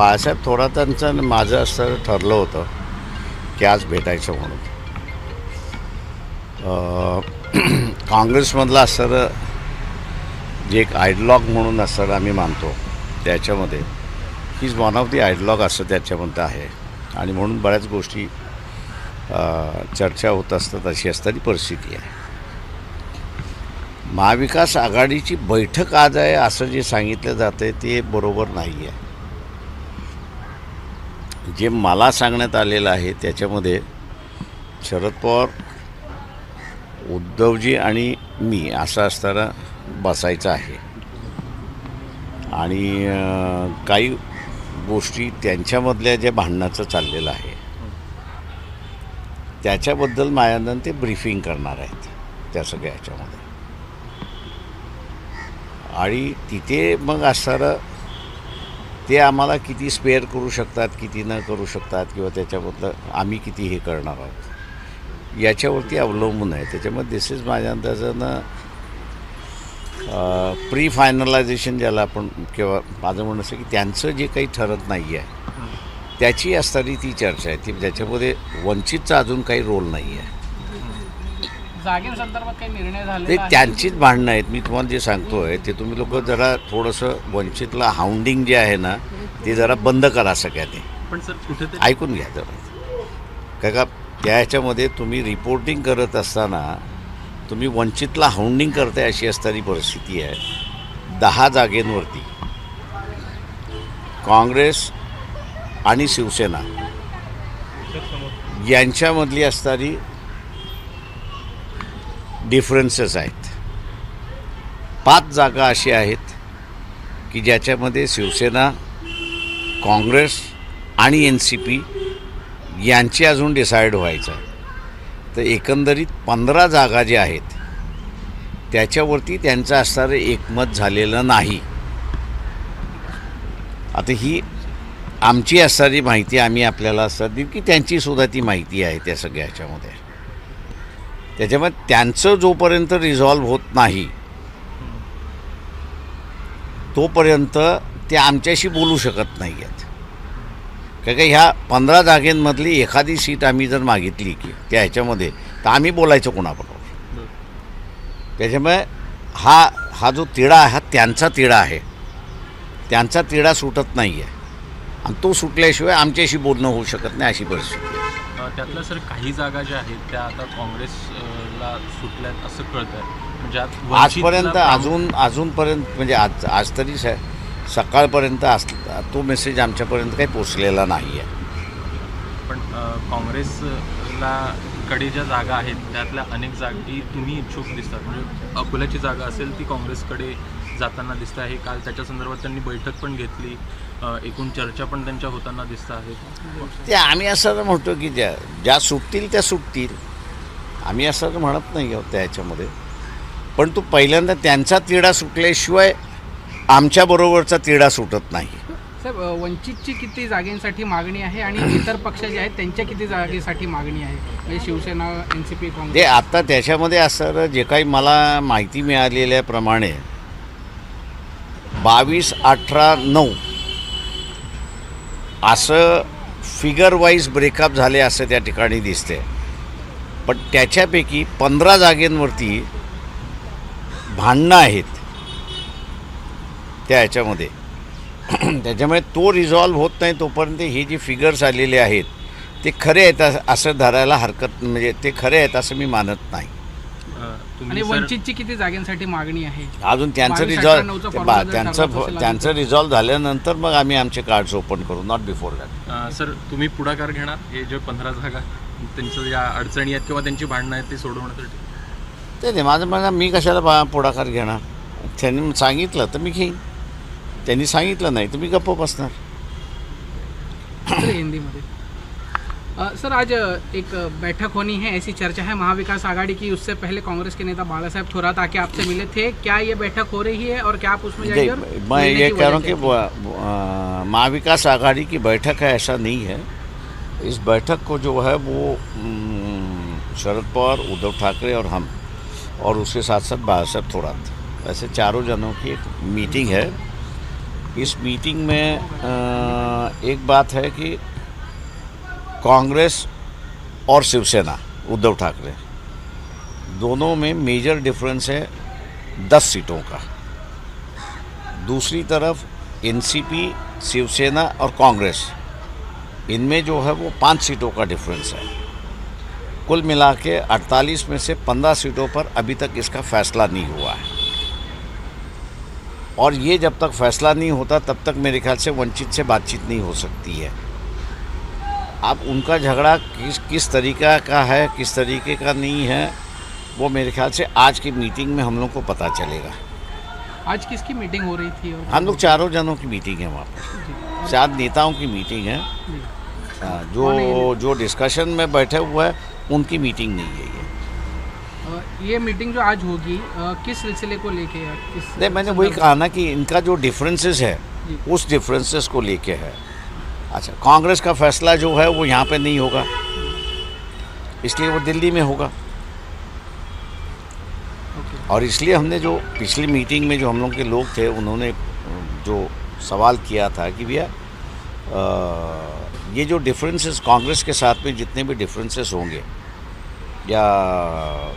बाळासाहेब थोरातांचं आणि माझं असं ठरलं होतं की आज भेटायचं म्हणून. काँग्रेसमधला काँग्रेसमधलं जे एक आयडलॉग म्हणून असर आम्ही मानतो त्याच्यामध्ये he's one of the ideologue असं त्याच्यामध्ये आहे. आणि म्हणून बऱ्याच गोष्टी चर्चा होत असतात अशी असणारी परिस्थिती आहे. महाविकास आघाडीची बैठक आज आहे असं जे सांगितलं जातं आहे ते बरोबर नाही आहे जे मला सांगण्यात आलेलं आहे त्याच्यामध्ये शरद पवार उद्धवजी आणि मी असं असताना बसायचं आहे. आणि काही गोष्टी त्यांच्यामधल्या ज्या भांडणाचं चाललेलं आहे त्याच्याबद्दल मायानंद ते ब्रीफिंग करणार आहेत त्या सगळ्या ह्याच्यामध्ये. आणि तिथे मग असणारं ते आम्हाला किती स्पेअर करू शकतात किती न करू शकतात किंवा त्याच्याबद्दल आम्ही किती हे करणार आहोत. याच्यावरती अवलंबून आहे. त्याच्यामुळे दिस इज माझ्या अंदाजानं प्री फायनलायझेशन ज्याला आपण किंवा माझं म्हणणं असं की त्यांचं जे काही ठरत नाही आहे त्याची असणारी ती चर्चा आहे. ती ज्याच्यामध्ये वंचितचा अजून काही रोल नाही आहे जागेसंदर्भात काही निर्णय ते झालेला आहे? त्यांचीच भांडणं आहेत. मी तुम्हाला जे सांगतोय ते तुम्ही लोक जरा थोडंसं वंचितला हाऊंडिंग जे आहे ना ते जरा बंद करा सगळ्यांनी पण सर कुठेतरी ऐकून घ्या जरा. काय का त्या ह्याच्यामध्ये तुम्ही रिपोर्टिंग करत असताना तुम्ही वंचितला हाऊंडिंग करताय अशी असणारी परिस्थिती आहे. दहा जागेंवरती. काँग्रेस आणि शिवसेना. यांच्यामधली असणारी डिफरन्सेस आहेत. पाच जागा अशी आहेत की ज्याच्यामध्ये शिवसेना काँग्रेस आणि एन सी पी यांची अजून डिसाईड व्हायचं आहे. तर एकंदरीत पंधरा जागा ज्या आहेत त्याच्यावरती त्यांचं असणारं एकमत झालेलं नाही. आता ही आमची असणारी माहिती आम्ही आपल्याला असतात की त्यांचीसुद्धा ती माहिती आहे त्या सगळ्या ह्याच्यामध्ये त्याच्यामुळे त्यांचं जोपर्यंत रिझॉल्व्ह होत नाही तोपर्यंत ते आमच्याशी बोलू शकत नाही आहेत काय काय ह्या पंधरा जागेंमधली एखादी सीट आम्ही जर मागितली की त्या ह्याच्यामध्ये तर आम्ही बोलायचं कोणाबरोबर? त्याच्यामुळे हा हा जो तिढा आहे हा त्यांचा तिढा आहे. त्यांचा तिढा सुटत नाही आहे आणि तो सुटल्याशिवाय आमच्याशी बोलणं होऊ शकत नाही अशी परिस्थिती. आहे त्यातल्या सर काही जागा ज्या आहेत त्या आता काँग्रेसला सुटल्यात असं कळत आहे म्हणजे आज वंचितला आजपर्यंत अजून अजूनपर्यंत म्हणजे आज आज तरी स सकाळपर्यंत अस तो मेसेज आमच्यापर्यंत काही पोचलेला नाही आहे पण काँग्रेसला कडे ज्या जागा आहेत त्यातल्या अनेक जागी तुम्ही इच्छुक दिसतात. म्हणजे अकोल्याची जागा असेल ती काँग्रेसकडे जाताना दिसत आहे. काल त्याच्या संदर्भात त्यांनी बैठक पण घेतली. एकूण चर्चा पण त्यांच्या होताना दिसत आहेत ते आम्ही असं म्हणतो की ज्या ज्या सुटतील त्या सुटतील. आम्ही असं म्हणत नाही आहोत त्या ह्याच्यामध्ये. पण तो पहिल्यांदा त्यांचा तिढा सुटल्याशिवाय आमच्याबरोबरचा तिढा सुटत नाही. साहेब वंचितची किती जागेसाठी मागणी आहे आणि इतर पक्ष जे आहेत त्यांच्या किती जागेसाठी मागणी आहे? म्हणजे शिवसेना एन सी पी ते काँग्रेस आता त्याच्यामध्ये असं जे काही मला माहिती मिळालेल्याप्रमाणे बावीस अठरा नऊ. असं फिगर वाईज ब्रेकअप झाले असं त्या ठिकाणी दिसते पण त्याच्यापैकी पंधरा जागेंवरती भांडणं आहेत. त्या ह्याच्यामध्ये त्याच्यामुळे तो रिझॉल्व होत नाही तोपर्यंत हे जे फिगर्स आलेले आहेत ते खरे आहेत असं धरायला हरकत म्हणजे ते खरे आहेत असं मी मानत नाही. आणि वंचितची किती जागांसाठी मागणी आहे? अजून त्यांचं रिझॉल्व त्यांचं त्यांचं रिझॉल्व झाल्यानंतर मग आम्ही आमचे कार्ड्स ओपन करू नॉट बिफोर दॅट सर तुम्ही पुढाकार घेणार? हे जे पंधरा जागा त्यांचं ज्या अडचणी आहेत किंवा त्यांची भांडणं आहेत ते सोडवण्यासाठी ते नाही माझं म्हणणं मी कशाला पुढाकार घेणार? त्यांनी सांगितलं तर मी घेईन. त्यांनी सांगितलं नाही तर मी गप्प बसणार. सर, हिंदी में अ, सर आज एक बैठक होनी है ऐसी चर्चा है महाविकास आघाड़ी की उससे पहले कांग्रेस के नेता बाला साहब थोरात आके आपसे मिले थे। क्या ये बैठक हो रही है और क्या आप उसमें नहीं, मैं ये कह रहा हूँ कि महाविकास आघाड़ी की बैठक है ऐसा नहीं है। इस बैठक को जो है वो शरद पवार उद्धव ठाकरे और हम और उसके साथ साथ बाला साहब थोरात। ऐसे चारों जनों की एक मीटिंग है। इस मीटिंग में एक बात है कि कांग्रेस और शिवसेना, उद्धव ठाकरे। दोनों में मेजर डिफरेंस है दस सीटों का। दूसरी तरफ़ एनसीपी शिवसेना और कांग्रेस। इनमें जो है वो पाँच सीटों का डिफरेंस है। कुल मिला के अड़तालीस में से पंद्रह सीटों पर अभी तक इसका फैसला नहीं हुआ है। और ये जब तक फैसला नहीं होता, तब तक मेरे ख्याल से वंचित से बातचीत नहीं हो सकती है। अब उनका झगड़ा किस किस तरीका का है किस तरीके का नहीं है वो मेरे ख्याल से आज की मीटिंग में हम लोग को पता चलेगा। आज किसकी मीटिंग हो रही थी हम लोग चारों जनों की मीटिंग है वहाँ पर। चार नेताओं की मीटिंग है। जी। जो डिस्कशन में बैठे हुए हैं उनकी मीटिंग नहीं है ये। ये मीटिंग जो आज होगी किस सिलसिले को लेके है? किस नहीं मैंने वही कहा ना कि इनका जो डिफरेंसेस है उस डिफरेंसेस को लेके है। अच्छा कांग्रेस का फैसला जो है वो यहाँ पे नहीं होगा। इसलिए वो दिल्ली में होगा। और इसलिए हमने जो पिछली मीटिंग में जो हम लोग के लोग थे, उन्होंने जो सवाल किया था कि भैया ये जो डिफरेंसेस कांग्रेस के साथ में जितने भी डिफरेंसेस होंगे, या